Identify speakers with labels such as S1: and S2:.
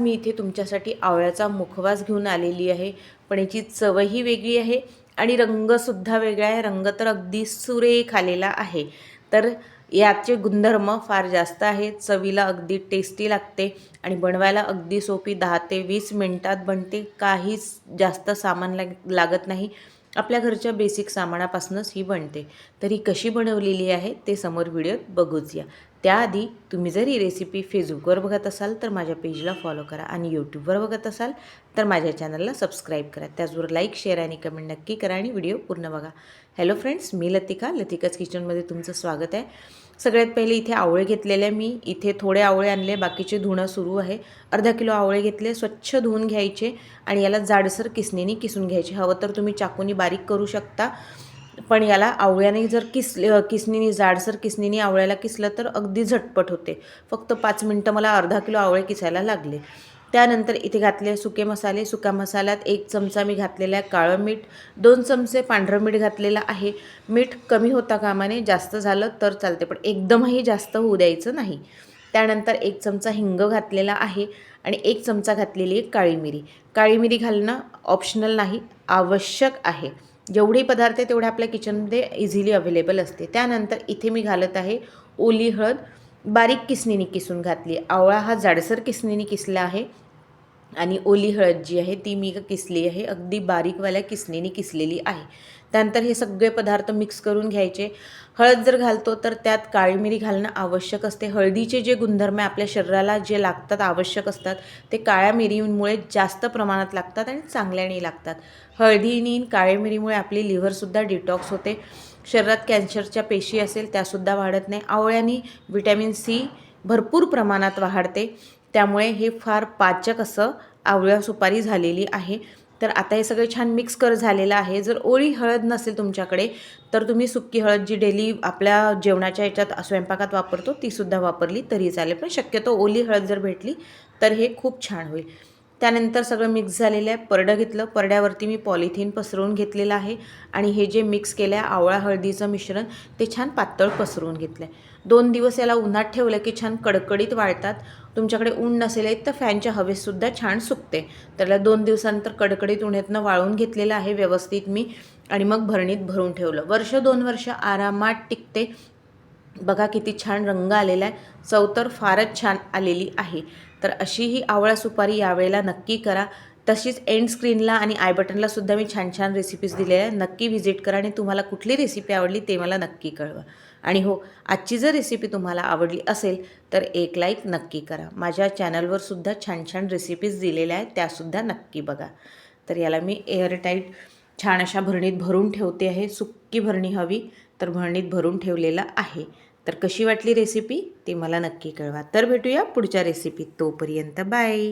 S1: मी इथे तुमच्यासाठी आवळ्याचा मुखवास घेऊन आलेली आहे. पण याची चवही वेगळी आहे आणि रंगसुद्धा वेगळा आहे. रंग तर अगदी सुरेख आलेला आहे. तर याचे गुणधर्म फार जास्त आहेत चवीला अगदी टेस्टी लागते आणि बनवायला अगदी सोपी दहा ते वीस मिनटात बनते. काहीच जास्त सामान लाग लागत नाही. आपल्या घरच्या बेसिक सामानापासूनच ही बनते. तर ही कशी बनवलेली आहे ते समोर व्हिडिओत बघूच या. त्याआधी तुम्ही जर ही रेसिपी फेसबुकवर बघत असाल तर माझ्या पेजला फॉलो करा आणि यूट्यूबवर बघत असाल तर माझ्या चॅनलला सबस्क्राईब करा. त्याचबरोबर लाईक शेअर आणि कमेंट नक्की करा आणि व्हिडिओ पूर्ण बघा. हॅलो फ्रेंड्स मी लतिका. लतिकाच किचनमध्ये तुमचं स्वागत आहे. सगळ्यात पहिले इथे आवळे घेतलेले मी. इथे थोडे आवळे आणले बाकीचे धुणं सुरू आहे. अर्धा किलो आवळे घेतले स्वच्छ धुवून घ्यायचे आणि याला जाडसर किसणीने किसून घ्यायचे. हवं तर तुम्ही चाकूनी बारीक करू शकता. पण याला आवळ्याने जर किस किसणीने जाडसर किसणीने आवळ्याला किसलं तर अगदी झटपट होते. फक्त पाच मिनटं मला अर्धा किलो आवळे किसायला लागले. त्यानंतर इथे घातले सुके मसाले. सुका मसाल्यात एक चमचा मी घातलेला आहे काळं मीठ. दोन चमचे पांढरं मीठ घातलेलं आहे. मीठ कमी होता कामाने जास्त झालं तर चालते पण एकदमही जास्त होऊ द्यायचं नाही. त्यानंतर एक चमचा हिंग घातलेला आहे आणि एक चमचा घातलेली आहे काळी मिरी. काळी मिरी घालणं ऑप्शनल नाही आवश्यक आहे. जेवढे पदार्थ आहे तेवढे आपल्या किचनमध्ये इझिली अवेलेबल असते. त्यानंतर इथे मी घालत आहे ओली हळद. बारीक किसणीने किसून घातली. आवळा हा जाडसर किसणीने किसला आहे. आणि ओली हळद जी आहे ती मी किसली आहे. अगदी बारीकवाल्या किसणीने किसलेली आहे. त्यानंतर हे सगळे पदार्थ मिक्स करून घ्यायचे. हळद जर घालतो तर त्यात काळी मिरी घालणं आवश्यक असते. हळदीचे जे गुणधर्म आहे आपल्या शरीराला जे लागतात आवश्यक असतात ते काळ्या मिरीमुळे जास्त प्रमाणात लागतात आणि चांगल्याने लागतात. हळदीनी काळ्या मिरीमुळे आपली लिव्हरसुद्धा डिटॉक्स होते. शरीरात कॅन्सरच्या पेशी असेल त्यासुद्धा वाढत नाही. आवळ्यानी व्हिटॅमिन सी भरपूर प्रमाणात वाढते. त्यामुळे हे फार पाचक असं आवळ्या सुपारी झालेली आहे. तर आता हे सगळं छान मिक्स कर झालेलं आहे. जर ओळी हळद नसेल तुमच्याकडे तर तुम्ही सुक्की हळद जी डेली आपल्या जेवणाच्या याच्यात स्वयंपाकात वापरतो तीसुद्धा वापरली तरी चालेल. पण शक्यतो ओली हळद जर भेटली तर हे खूप छान होईल. त्यानंतर सगळं मिक्स झालेलं आहे. परडं घेतलं. परड्यावरती मी पॉलिथिन पसरवून घेतलेलं आहे. आणि हे जे मिक्स केलं आहे आवळा हळदीचं मिश्रण ते छान पातळ पसरवून घेतलं आहे दोन दिवस याला उन्हात ठेवलं की छान कडकडीत वाळतात. तुमच्याकडे ऊन नसेल तर फॅनच्या हवेतसुद्धा छान सुकते. त्याला दोन दिवसानंतर कडकडीत उन्हातनं वाळून घेतलेलं आहे व्यवस्थित मी. आणि मग भरणीत भरून ठेवलं. वर्ष दोन वर्ष आरामात टिकते. बघा किती छान रंग आलेला आहे. चव तर फारच छान आलेली आहे. तर अशी ही आवळा सुपारी यावेळेला नक्की करा. तशीच एंड स्क्रीनला आणि आय बटनला सुद्धा मी छान छान रेसिपीज दिलेल्या आहेत. नक्की व्हिजिट करा आणि तुम्हाला कुठली रेसिपी आवडली ते मला नक्की कळवा. आणि हो आजची जर रेसिपी तुम्हाला आवडली असेल तर एक लाईक नक्की करा. माझ्या चॅनलवर सुद्धा छान छान रेसिपीज दिलेल्या आहेत त्यासुद्धा नक्की बघा. तर याला मी एअरटाईट छान अशा भरणीत भरून ठेवते आहे. सुक्की भरणी हवी तर भरणीत भरून ठेवलेलं आहे. तर कशी वाटली रेसिपी ती मला नक्की कळवा. तर भेटूया पुढच्या रेसिपीत तोपर्यंत. बाय